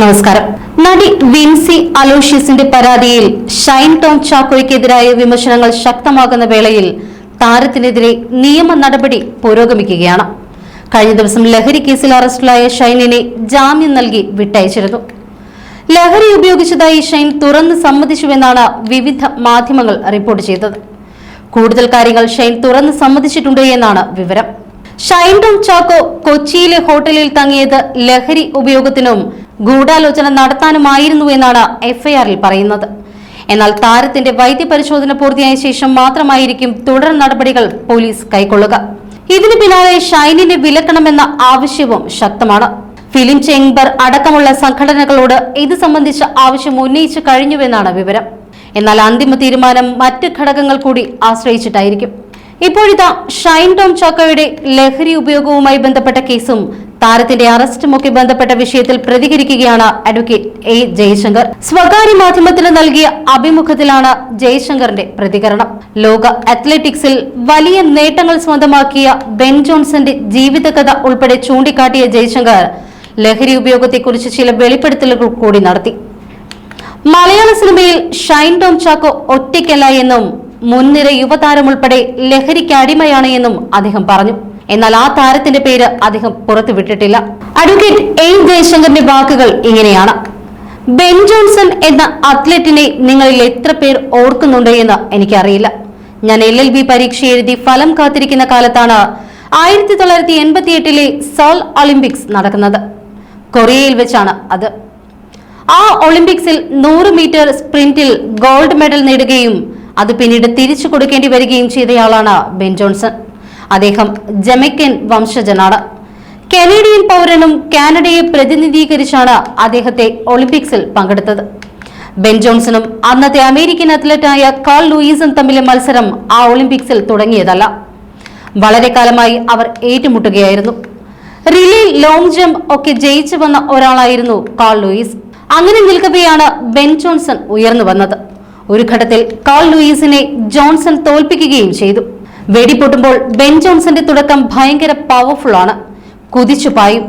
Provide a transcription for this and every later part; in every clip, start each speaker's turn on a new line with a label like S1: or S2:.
S1: നമസ്കാരം. നടി വിൻസി അലോഷ്യസിന്റെ പരാതിയിൽ ഷൈൻ ടോം ചാക്കോയ്ക്കെതിരായ വിമർശനങ്ങൾ ശക്തമാകുന്ന വേളയിൽ താരത്തിനെതിരെ നിയമ നടപടി പുരോഗമിക്കുകയാണ്. കഴിഞ്ഞ ദിവസം ലഹരി കേസിൽ അറസ്റ്റിലായ ഷൈനിനെ ജാമ്യം നൽകി വിട്ടയച്ചിരുന്നു. ലഹരി ഉപയോഗിച്ചതായി ഷൈൻ തുറന്ന് സമ്മതിച്ചുവെന്നാണ് വിവിധ മാധ്യമങ്ങൾ റിപ്പോർട്ട് ചെയ്തത്. കൂടുതൽ കാര്യങ്ങൾ ഷൈൻ തുറന്ന് സമ്മതിച്ചിട്ടുണ്ട് എന്നാണ് വിവരം. ഷൈൻ ടോം ചാക്കോ കൊച്ചിയിലെ ഹോട്ടലിൽ തങ്ങിയത് ലഹരി ഉപയോഗത്തിനും ഗൂഢാലോചന നടത്താനുമായിരുന്നു എന്നാണ് എഫ്ഐആറിൽ പറയുന്നത്. എന്നാൽ താരത്തിന്റെ വൈദ്യപരിശോധന പൂർത്തിയായ ശേഷം മാത്രമായിരിക്കും തുടർ നടപടികൾ പോലീസ് കൈക്കൊള്ളുക. ഇതിന് പിന്നാലെ ഷൈനിനെ വിലക്കണമെന്ന ആവശ്യവും ശക്തമാണ്. ഫിലിം ചേംബർ അടക്കമുള്ള സംഘടനകളോട് ഇത് സംബന്ധിച്ച ആവശ്യം ഉന്നയിച്ചു കഴിഞ്ഞുവെന്നാണ് വിവരം. എന്നാൽ അന്തിമ തീരുമാനം മറ്റ് ഘടകങ്ങൾ കൂടി ആശ്രയിച്ചിട്ടായിരിക്കും. ഇപ്പോഴിതാ ഷൈൻ ടോം ചോക്കോയുടെ ലഹരി ഉപയോഗവുമായി ബന്ധപ്പെട്ട കേസും താരത്തിന്റെ അറസ്റ്റുമൊക്കെ ബന്ധപ്പെട്ട വിഷയത്തിൽ പ്രതികരിക്കുകയാണ് അഡ്വക്കേറ്റ് എ ജയശങ്കർ. സ്വകാര്യ മാധ്യമത്തിന് നൽകിയ അഭിമുഖത്തിലാണ് ജയശങ്കറിന്റെ പ്രതികരണം. ലോക അത്ലറ്റിക്സിൽ വലിയ നേട്ടങ്ങൾ സ്വന്തമാക്കിയ ബെൻ ജോൺസന്റെ ജീവിതകഥ ഉൾപ്പെടെ ചൂണ്ടിക്കാട്ടിയ ജയശങ്കർ ലഹരി ഉപയോഗത്തെക്കുറിച്ച് ചില വെളിപ്പെടുത്തലുകൾ കൂടി നടത്തി. മലയാള സിനിമയിൽ ഷൈൻ ടോം ചാക്കോ ഒറ്റയ്ക്കല്ല എന്നും മുൻനിര യുവതാരം ഉൾപ്പെടെ ലഹരിക്ക് അടിമയാണ് എന്നും അദ്ദേഹം പറഞ്ഞു. എന്നാൽ ആ താരത്തിന്റെ പേര് അദ്ദേഹം പുറത്തുവിട്ടിട്ടില്ല അഡ്വക്കേറ്റ് എ ജയശങ്കറിന്റെ വാക്കുകൾ ഇങ്ങനെയാണ്. ബെൻ ജോൺസൺ എന്ന അത്ലറ്റിനെ നിങ്ങളിൽ എത്ര പേർ ഓർക്കുന്നുണ്ട് എന്ന് എനിക്കറിയില്ല. ഞാൻ എൽ എൽ ബി പരീക്ഷ എഴുതി ഫലം കാത്തിരിക്കുന്ന കാലത്താണ് ആയിരത്തി തൊള്ളായിരത്തി എൺപത്തി എട്ടിലെ സോൾ ഒളിമ്പിക്സ് നടക്കുന്നത്. കൊറിയയിൽ വെച്ചാണ് അത്. ആ ഒളിമ്പിക്സിൽ നൂറ് മീറ്റർ സ്പ്രിന്റിൽ ഗോൾഡ് മെഡൽ നേടുകയും അത് പിന്നീട് തിരിച്ചു കൊടുക്കേണ്ടി വരികയും ചെയ്തയാളാണ് ബെൻ ജോൺസൺ അദ്ദേഹം ജമൈക്കൻ വംശജനാണ്. കനേഡിയൻ പൗരനും കാനഡയെ പ്രതിനിധീകരിച്ചാണ് അദ്ദേഹത്തെ ഒളിമ്പിക്സിൽ പങ്കെടുത്തത്. ബെൻ ജോൺസണും അന്നത്തെ അമേരിക്കൻ അത്ലറ്റായ കാൾ ലൂയിസും തമ്മിലെ മത്സരം ആ ഒളിമ്പിക്സിൽ തുടങ്ങിയതല്ല. വളരെ കാലമായി അവർ ഏറ്റുമുട്ടുകയായിരുന്നു. റിലേ ലോങ് ജമ്പ് ഒക്കെ ജയിച്ചു വന്ന ഒരാളായിരുന്നു കാൾ ലൂയിസ്. അങ്ങനെ നിൽക്കവെയാണ് ബെൻ ജോൺസൺ ഉയർന്നു വന്നത്. ഒരു ഘട്ടത്തിൽ കാൾ ലൂയിസിനെ ജോൺസൺ തോൽപ്പിക്കുകയും ചെയ്തു. വെടിപൊട്ടുമ്പോൾ ബെൻ ജോൺസന്റെ തുടക്കം ഭയങ്കര പവർഫുൾ ആണ്. കുതിച്ചു പായും.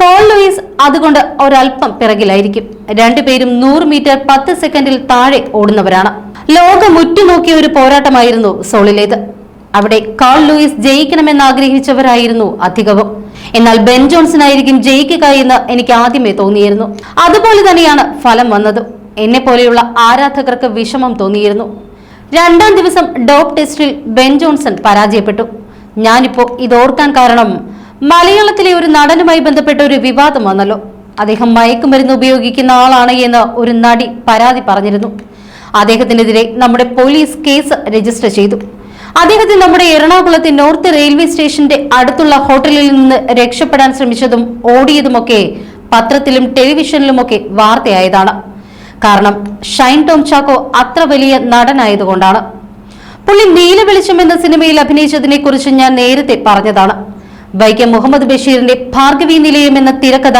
S1: കോൾ ലൂയിസ് അതുകൊണ്ട് ഒരല്പം പിറകിലായിരിക്കും. രണ്ടുപേരും നൂറ് മീറ്റർ പത്ത് സെക്കൻഡിൽ താഴെ ഓടുന്നവരാണ്. ലോകം ഉറ്റുനോക്കിയ ഒരു പോരാട്ടമായിരുന്നു സോളിലേത്. അവിടെ കോൾ ലൂയിസ് ജയിക്കണമെന്ന് ആഗ്രഹിച്ചവരായിരുന്നു അധികവും. എന്നാൽ ബെൻ ജോൺസൺ ആയിരിക്കും ജയിക്കുക എന്ന് എനിക്ക് ആദ്യമേ തോന്നിയിരുന്നു. അതുപോലെ തന്നെയാണ് ഫലം വന്നത്. എന്നെ പോലെയുള്ള ആരാധകർക്ക് വിഷമം തോന്നിയിരുന്നു. രണ്ടാം ദിവസം ഡോപ് ടെസ്റ്റിൽ ബെൻ ജോൺസൺ പരാജയപ്പെട്ടു. ഞാനിപ്പോ ഇതോർക്കാൻ കാരണം മലയാളത്തിലെ ഒരു നടനുമായി ബന്ധപ്പെട്ട ഒരു വിവാദം വന്നല്ലോ. അദ്ദേഹം മയക്കുമരുന്ന് ഉപയോഗിക്കുന്ന ആളാണ് എന്ന് ഒരു നടി പരാതി പറഞ്ഞിരുന്നു. അദ്ദേഹത്തിനെതിരെ നമ്മുടെ പോലീസ് കേസ് രജിസ്റ്റർ ചെയ്തു. അദ്ദേഹത്തെ നമ്മുടെ എറണാകുളത്തെ നോർത്ത് റെയിൽവേ സ്റ്റേഷന്റെ അടുത്തുള്ള ഹോട്ടലിൽ നിന്ന് രക്ഷപ്പെടാൻ ശ്രമിച്ചതും ഓടിയതുമൊക്കെ പത്രത്തിലും ടെലിവിഷനിലുമൊക്കെ വാർത്തയായതാണ്. കാരണം ഷൈൻ ടോം ചാക്കോ അത്ര വലിയ നടനായതുകൊണ്ടാണ്. പുള്ളി നീല വെളിച്ചം എന്ന സിനിമയിൽ അഭിനയിച്ചതിനെ കുറിച്ച് ഞാൻ നേരത്തെ പറഞ്ഞതാണ്. വൈക്കം മുഹമ്മദ് ബഷീറിന്റെ ഭാർഗവി നിലയം എന്ന തിരക്കഥ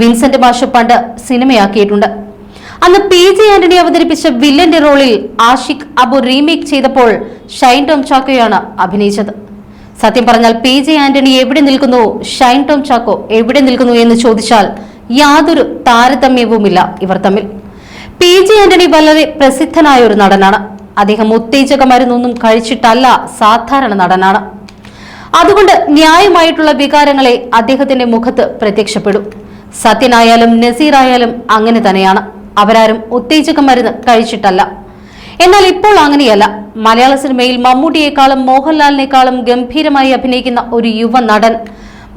S1: വിൻസെന്റ് മാഷ പണ്ട് സിനിമയാക്കിയിട്ടുണ്ട്. അന്ന് പി ജെ ആന്റണി അവതരിപ്പിച്ച വില്ലന്റെ റോളിൽ ആഷിഖ് അബു റീമേക്ക് ചെയ്തപ്പോൾ ഷൈൻ ടോം ചാക്കോയാണ് അഭിനയിച്ചത്. സത്യം പറഞ്ഞാൽ പി ജെ ആന്റണി എവിടെ നിൽക്കുന്നു ഷൈൻ ടോം ചാക്കോ എവിടെ നിൽക്കുന്നു എന്ന് ചോദിച്ചാൽ യാതൊരു താരതമ്യവുമില്ല ഇവർ തമ്മിൽ. പി ജെ ആന്റണി വളരെ പ്രസിദ്ധനായ ഒരു നടനാണ്. അദ്ദേഹം ഉത്തേജക മരുന്നൊന്നും കഴിച്ചിട്ടല്ല സാധാരണ നടനാണ്. അതുകൊണ്ട് ന്യായമായിട്ടുള്ള വികാരങ്ങളെ അദ്ദേഹത്തിന്റെ മുഖത്ത് പ്രത്യക്ഷപ്പെടും. സത്യനായാലും നസീറായാലും അങ്ങനെ തന്നെയാണ്. അവരാരും ഉത്തേജക മരുന്ന് കഴിച്ചിട്ടല്ല. എന്നാൽ ഇപ്പോൾ അങ്ങനെയല്ല. മലയാള സിനിമയിൽ മമ്മൂട്ടിയെക്കാളും മോഹൻലാലിനേക്കാളും ഗംഭീരമായി അഭിനയിക്കുന്ന ഒരു യുവ നടൻ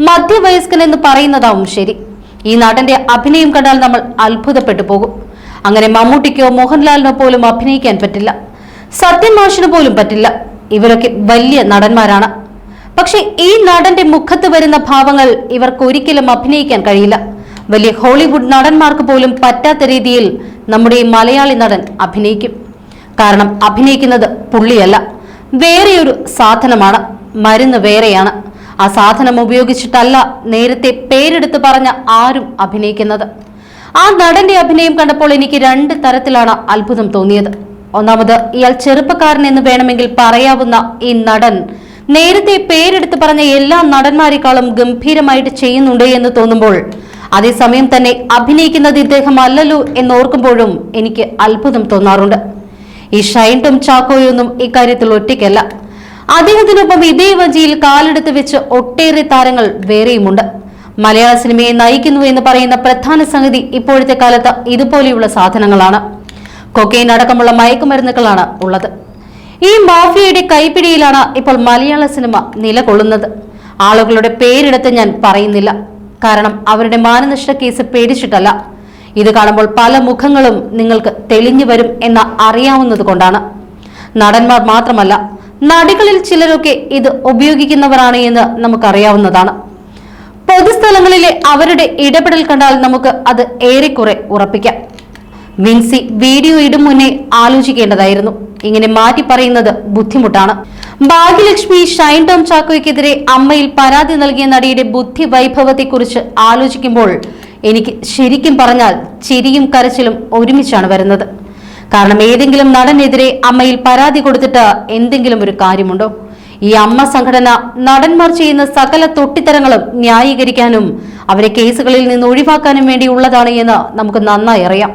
S1: മധ്യവയസ്കൻ എന്ന് പറയുന്നതാവും ശരി. ഈ നടന്റെ അഭിനയം കണ്ടാൽ നമ്മൾ അത്ഭുതപ്പെട്ടു പോകും. അങ്ങനെ മമ്മൂട്ടിക്കോ മോഹൻലാലിനോ പോലും അഭിനയിക്കാൻ പറ്റില്ല. സത്യൻ മാഷിന് പോലും പറ്റില്ല. ഇവരൊക്കെ വലിയ നടന്മാരാണ്. പക്ഷെ ഈ നടന്റെ മുഖത്ത് വരുന്ന ഭാവങ്ങൾ ഇവർക്ക് ഒരിക്കലും അഭിനയിക്കാൻ കഴിയില്ല. വലിയ ഹോളിവുഡ് നടന്മാർക്ക് പോലും പറ്റാത്ത രീതിയിൽ നമ്മുടെ ഈ മലയാളി നടൻ അഭിനയിക്കും. കാരണം അഭിനയിക്കുന്നത് പുള്ളിയല്ല. വേറെയൊരു സാധനമാണ്. മരുന്ന് വേറെയാണ്. ആ സാധനം ഉപയോഗിച്ചിട്ടല്ല നേരത്തെ പേരെടുത്ത് പറഞ്ഞ ആരും അഭിനയിക്കുന്നത്. ആ നടന്റെ അഭിനയം കണ്ടപ്പോൾ എനിക്ക് രണ്ട് തരത്തിലാണ് അത്ഭുതം തോന്നിയത്. ഒന്നാമത് ഇയാൾ ചെറുപ്പക്കാരൻ എന്ന് വേണമെങ്കിൽ പറയാവുന്ന ഈ നടൻ നേരത്തെ പേരെടുത്ത് പറഞ്ഞ എല്ലാ നടന്മാരെക്കാളും ഗംഭീരമായിട്ട് ചെയ്യുന്നുണ്ട് എന്ന് തോന്നുമ്പോൾ അതേസമയം തന്നെ അഭിനയിക്കുന്നത് ഇദ്ദേഹം അല്ലല്ലോ എന്നോർക്കുമ്പോഴും എനിക്ക് അത്ഭുതം തോന്നാറുണ്ട്. ഈ ഷൈൻ ടോം ചാക്കോയൊന്നും ഇക്കാര്യത്തിൽ ഒറ്റയ്ക്കല്ല. അദ്ദേഹത്തിനൊപ്പം ഇതേ വഞ്ചിയിൽ കാലെടുത്ത് വെച്ച് ഒട്ടേറെ താരങ്ങൾ വേറെയുമുണ്ട്. മലയാള സിനിമയെ നയിക്കുന്നു എന്ന് പറയുന്ന പ്രധാന സംഗതി ഇപ്പോഴത്തെ കാലത്ത് ഇതുപോലെയുള്ള സാധനങ്ങളാണ്. കൊക്കൈൻ അടക്കമുള്ള മയക്കുമരുന്നുകളാണ് ഉള്ളത്. ഈ മാഫിയയുടെ കൈപ്പിടിയിലാണ് ഇപ്പോൾ മലയാള സിനിമ നിലകൊള്ളുന്നത്. ആളുകളുടെ പേരെടുത്ത് ഞാൻ പറയുന്നില്ല. കാരണം അവരുടെ മാനനഷ്ട കേസ് പേടിച്ചിട്ടല്ല. ഇത് കാണുമ്പോൾ പല മുഖങ്ങളും നിങ്ങൾക്ക് തെളിഞ്ഞു വരും എന്ന് അറിയാവുന്നത് കൊണ്ടാണ്. നടന്മാർ മാത്രമല്ല നടികളിൽ ചിലരൊക്കെ ഇത് ഉപയോഗിക്കുന്നവരാണ് എന്ന് നമുക്കറിയാവുന്നതാണ്. പൊതുസ്ഥലങ്ങളിലെ അവരുടെ ഇടപെടൽ കണ്ടാൽ നമുക്ക് അത് ഏറെക്കുറെ ഉറപ്പിക്കാം. വിൻസി വീഡിയോ ഇടും മുന്നേ ആലോചിക്കേണ്ടതായിരുന്നു. ഇങ്ങനെ മാറ്റി പറയുന്നത് ബുദ്ധിമുട്ടാണ്. ഭാഗ്യലക്ഷ്മി ഷൈൻ ടോം ചാക്കോയ്ക്കെതിരെ അമ്മയിൽ പരാതി നൽകിയ നടിയുടെ ബുദ്ധി വൈഭവത്തെക്കുറിച്ച് ആലോചിക്കുമ്പോൾ എനിക്ക് ശരിക്കും പറഞ്ഞാൽ ചിരിയും കരച്ചിലും ഒരുമിച്ചാണ് വരുന്നത്. കാരണം ഏതെങ്കിലും നടനെതിരെ അമ്മയിൽ പരാതി കൊടുത്തിട്ട് എന്തെങ്കിലും ഒരു കാര്യമുണ്ടോ? ഈ അമ്മ സംഘടന നടന്മാർ ചെയ്യുന്ന സകല തൊട്ടിത്തരങ്ങളും ന്യായീകരിക്കാനും അവരെ കേസുകളിൽ നിന്ന് ഒഴിവാക്കാനും വേണ്ടിയുള്ളതാണ് എന്ന് നമുക്ക് നന്നായി അറിയാം.